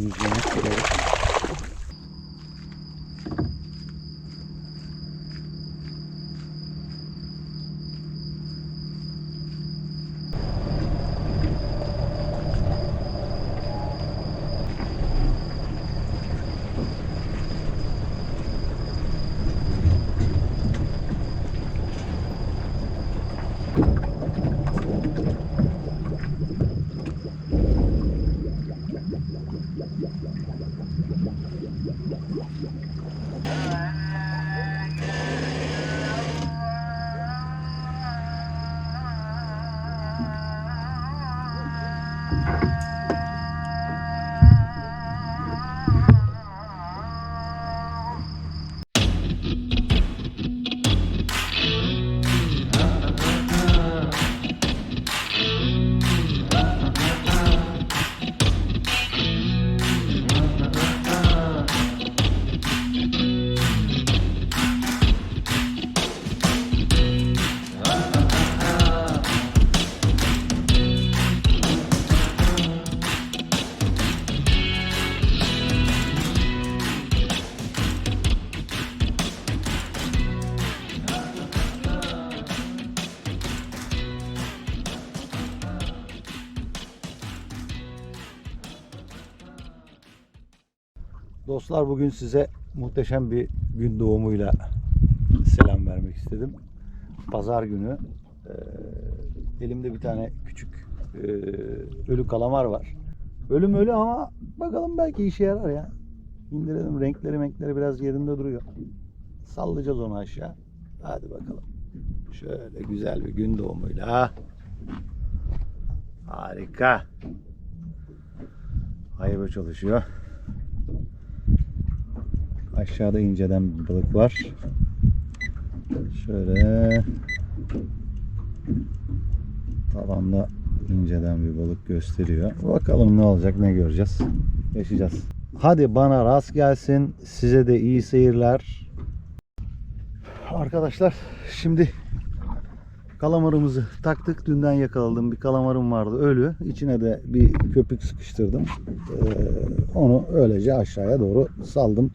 Ninguém queria né? Dostlar bugün size muhteşem bir gün doğumuyla selam vermek istedim. Pazar günü e, elimde bir tane küçük e, ölü kalamar var. Ölüm ölü ama bakalım belki işe yarar ya. İndirelim renkleri renkleri biraz yerinde duruyor. Sallayacağız onu aşağı. Hadi bakalım. Şöyle güzel bir gün doğumuyla. Harika. Haybo çalışıyor. Aşağıda inceden bir balık var. Şöyle tavanda inceden bir balık gösteriyor. Bakalım ne olacak ne göreceğiz. Yaşayacağız. Hadi bana rast gelsin. Size de iyi seyirler. Arkadaşlar şimdi kalamarımızı taktık. Dünden yakaladım bir kalamarım vardı ölü. İçine de bir köpük sıkıştırdım. Ee, onu öylece aşağıya doğru saldım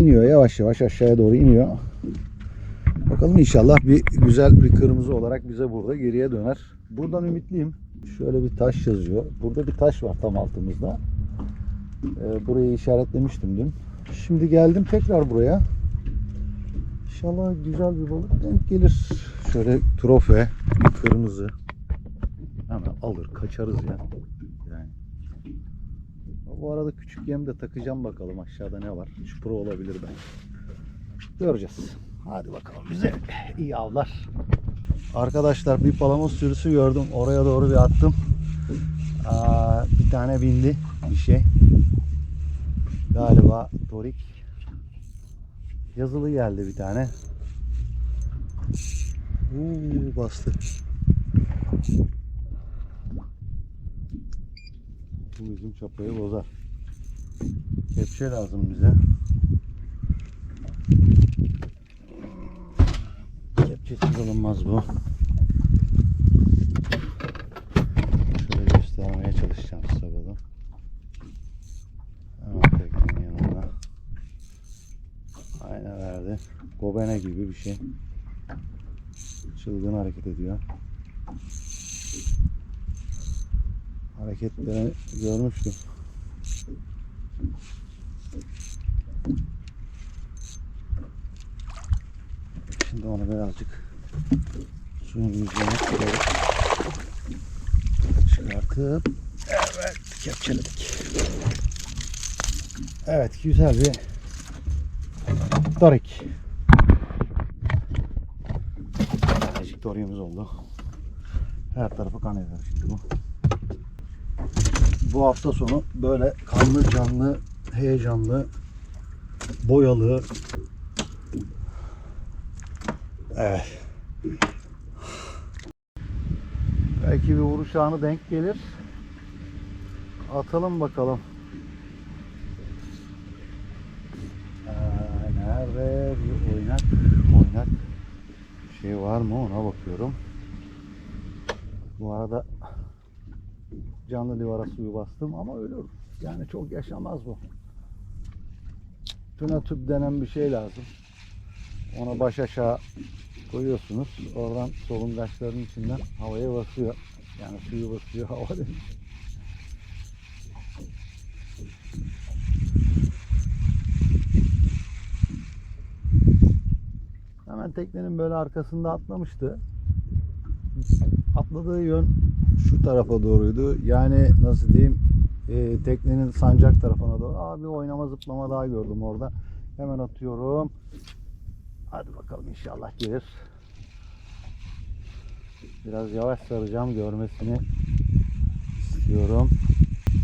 iniyor yavaş yavaş aşağıya doğru iniyor. Bakalım inşallah bir güzel bir kırmızı olarak bize burada geriye döner. Buradan ümitliyim. Şöyle bir taş yazıyor. Burada bir taş var tam altımızda. Ee, burayı işaretlemiştim dün. Şimdi geldim tekrar buraya. İnşallah güzel bir balık denk gelir. Şöyle trofe, kırmızı. Hemen alır, kaçarız ya. Bu arada küçük yem de takacağım bakalım aşağıda ne var. Çupra olabilir belki. Göreceğiz. Hadi bakalım bize iyi avlar. Arkadaşlar bir palamus sürüsü gördüm. Oraya doğru bir attım. Aa, bir tane bindi bir şey. Galiba torik. Yazılı geldi bir tane. Uuu bastı. Bu bizim çapayı bozar. Kepçe lazım bize. Kepçesiz alınmaz bu. Şöyle göstermeye çalışacağım size bunu. Hemen yanına. Ayna verdi. Gobene gibi bir şey. Çılgın hareket ediyor. Hareketlerini görmüştüm. Şimdi onu birazcık suyun yüzeyine sürerek çıkartıp evet kepçeledik. Evet güzel bir Dorik. Azıcık Dorik'imiz oldu. Her tarafı kan eder şimdi bu. Bu hafta sonu böyle kanlı canlı, heyecanlı, boyalı. Evet. Belki bir vuruş anı denk gelir. Atalım bakalım. Aa, nerede bir oynak, oynak şey var mı ona bakıyorum. Bu arada canlı livara suyu bastım ama ölüyorum. Yani çok yaşamaz bu. Tuna tüp denen bir şey lazım. Ona baş aşağı koyuyorsunuz. Oradan solungaçların içinden havaya basıyor. Yani suyu basıyor hava. Hemen teknenin böyle arkasında atlamıştı. Atladığı yön şu tarafa doğruydu. Yani nasıl diyeyim e, teknenin sancak tarafına doğru. Abi oynama zıplama daha gördüm orada. Hemen atıyorum. Hadi bakalım inşallah gelir. Biraz yavaş saracağım görmesini istiyorum.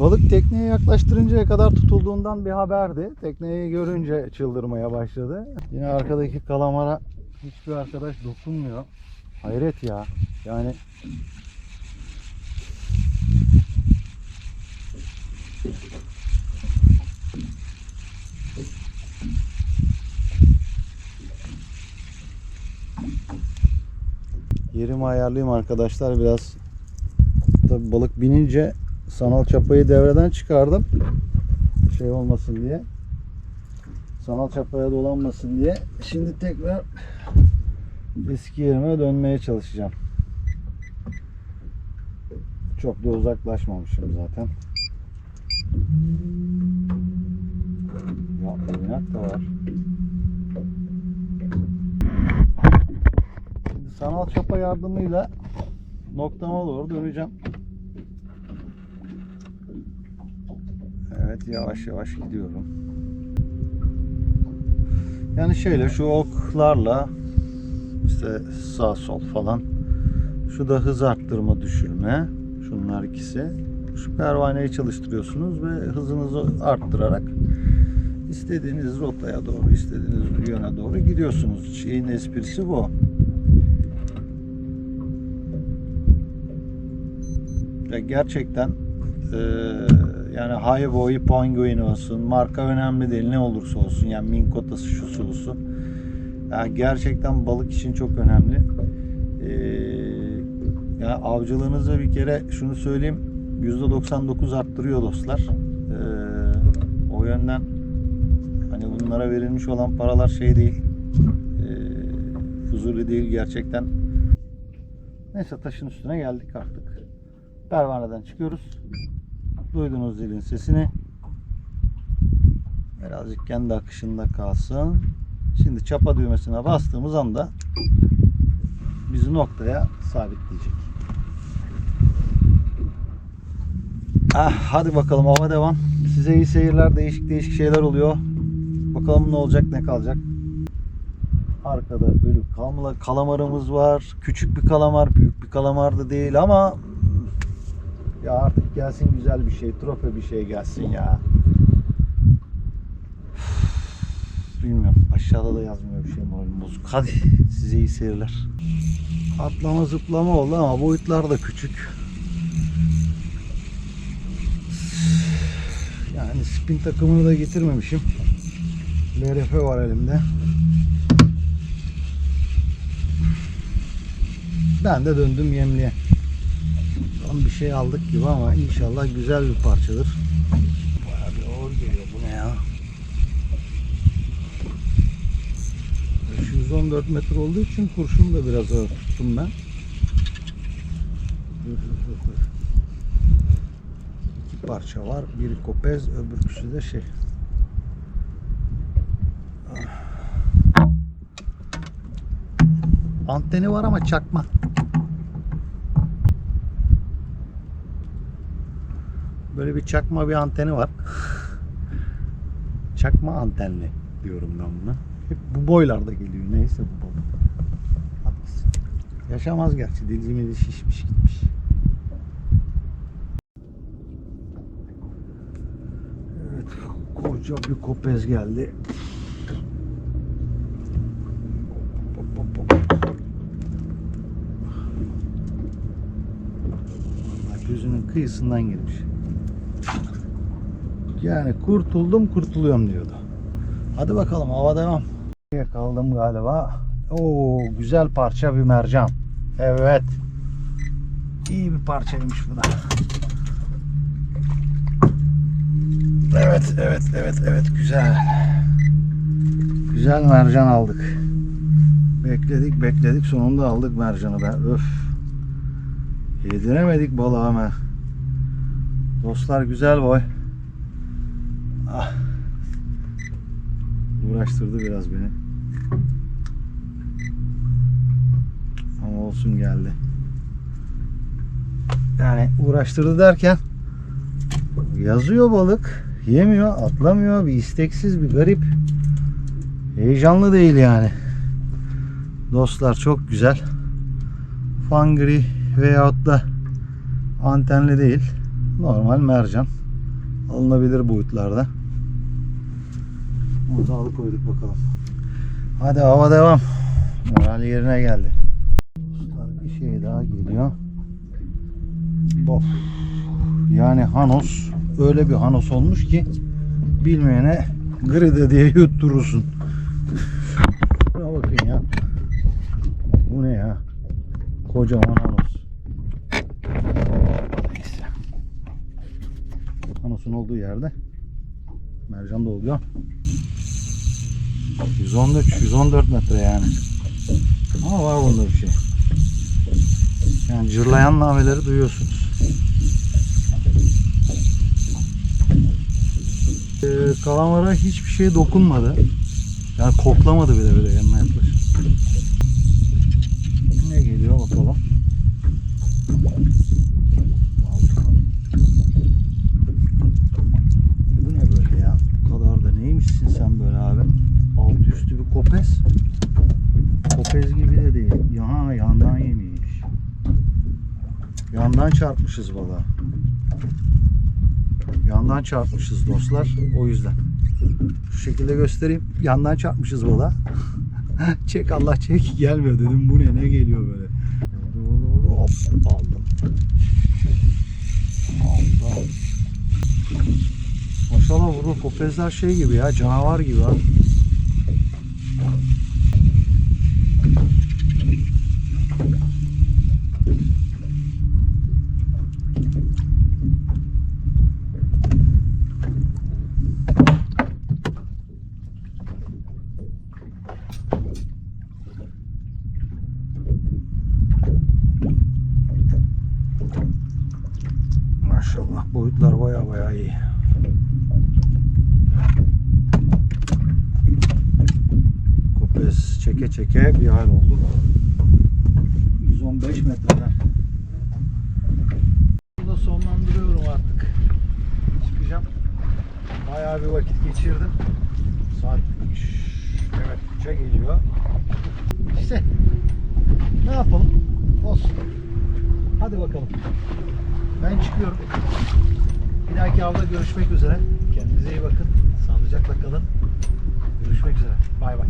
Balık tekneye yaklaştırıncaya kadar tutulduğundan bir haberdi. Tekneyi görünce çıldırmaya başladı. Yine arkadaki kalamara hiçbir arkadaş dokunmuyor. Hayret ya. Yani yerimi ayarlayayım arkadaşlar biraz. Tabi balık binince sanal çapayı devreden çıkardım. Şey olmasın diye. Sanal çapaya dolanmasın diye. Şimdi tekrar eski yerime dönmeye çalışacağım. Çok da uzaklaşmamışım zaten ya oynak da var Şimdi sanal çapa yardımıyla noktama doğru döneceğim. Evet yavaş yavaş gidiyorum. Yani şöyle şu oklarla işte sağ sol falan. Şu da hız arttırma düşürme. Şunlar ikisi. Şu pervaneyi çalıştırıyorsunuz ve hızınızı arttırarak istediğiniz rotaya doğru, istediğiniz yöne doğru gidiyorsunuz. Şeyin esprisi bu. Ya gerçekten eee, yani boy penguin olsun marka önemli değil ne olursa olsun yani minkotası şusu busu yani gerçekten balık için çok önemli Eee yani avcılığınızı bir kere şunu söyleyeyim %99 arttırıyor dostlar Eee, o yönden hani bunlara verilmiş olan paralar şey değil Eee fuzuli değil gerçekten neyse taşın üstüne geldik artık Pervaneden çıkıyoruz. Duydunuz zilin sesini. Birazcık kendi akışında kalsın. Şimdi çapa düğmesine bastığımız anda bizi noktaya sabitleyecek. Ah, hadi bakalım hava devam. Size iyi seyirler. Değişik değişik şeyler oluyor. Bakalım ne olacak ne kalacak. Arkada böyle kamla kalamarımız var. Küçük bir kalamar, büyük bir kalamar da değil ama ya artık gelsin güzel bir şey, trofe bir şey gelsin ya. Bilmiyorum. Aşağıda da yazmıyor bir şey moralim bozuk. Hadi size iyi seyirler. Atlama zıplama oldu ama boyutlar da küçük. Yani spin takımını da getirmemişim. LRF var elimde. Ben de döndüm yemliğe. Tam bir şey aldık gibi ama inşallah güzel bir parçadır. Bayağı bir ağır geliyor bu ne ya? 514 metre olduğu için kurşunu da biraz ağır tuttum ben. Parça var. Biri kopez, öbürküsü de şey. Anteni var ama çakma. Böyle bir çakma bir anteni var. çakma antenli diyorum ben buna. Hep bu boylarda geliyor. Neyse bu. Haklısın. Yaşamaz gerçi. Dili mili şişmiş gitmiş. Evet. Koca bir kopez geldi. Gözünün kıyısından girmiş. Yani kurtuldum kurtuluyorum diyordu. Hadi bakalım hava devam. Kaldım galiba. Oo güzel parça bir mercan. Evet. İyi bir parçaymış bu da. Evet, evet, evet, evet. Güzel. Güzel mercan aldık. Bekledik, bekledik. Sonunda aldık mercanı be. Öf. Yediremedik balığı ama. Dostlar güzel boy. Ah. Uğraştırdı biraz beni. Ama olsun geldi. Yani uğraştırdı derken yazıyor balık. Yemiyor, atlamıyor. Bir isteksiz, bir garip. Heyecanlı değil yani. Dostlar çok güzel. Fangri veyahut da antenli değil. Normal mercan. Alınabilir boyutlarda. Onu da alıkoyduk bakalım. Hadi hava devam. Moral yerine geldi. Dostlar bir şey daha geliyor. Of. Yani Hanos öyle bir Hanos olmuş ki bilmeyene gride diye yutturursun. Şuna bakın ya. Bu ne ya? Kocaman Hanos. Neyse. Hanos'un olduğu yerde mercan da oluyor. 113, 114 metre yani. Ama var bunda bir şey. Yani cırlayan nameleri duyuyorsunuz. Ee, kalamara hiçbir şey dokunmadı. Yani koklamadı bile bile yanına yaklaşık. Ne geliyor bakalım. Bu ne böyle ya? Bu kadar da neymişsin sen böyle abi? Alt üstü bir kopez. Kopez gibi de değil. Ya yandan yemiş. Yandan çarpmışız valla. Yandan çarpmışız dostlar. O yüzden. Şu şekilde göstereyim. Yandan çarpmışız valla. çek Allah çek. Gelmiyor dedim. Bu ne? Ne geliyor böyle? Hop aldım. Aldım. Maşallah burada kopezler şey gibi ya. Canavar gibi ha. Maşallah boyutlar baya baya iyi. Çeke bir hal oldu. 115 metreden. Burada sonlandırıyorum artık. Çıkacağım. Bayağı bir vakit geçirdim. Saat 3. Evet 3'e geliyor. İşte ne yapalım? Olsun. Hadi bakalım. Ben çıkıyorum. Bir dahaki avda görüşmek üzere. Kendinize iyi bakın. Sağlıcakla kalın. Görüşmek üzere. Bay bay.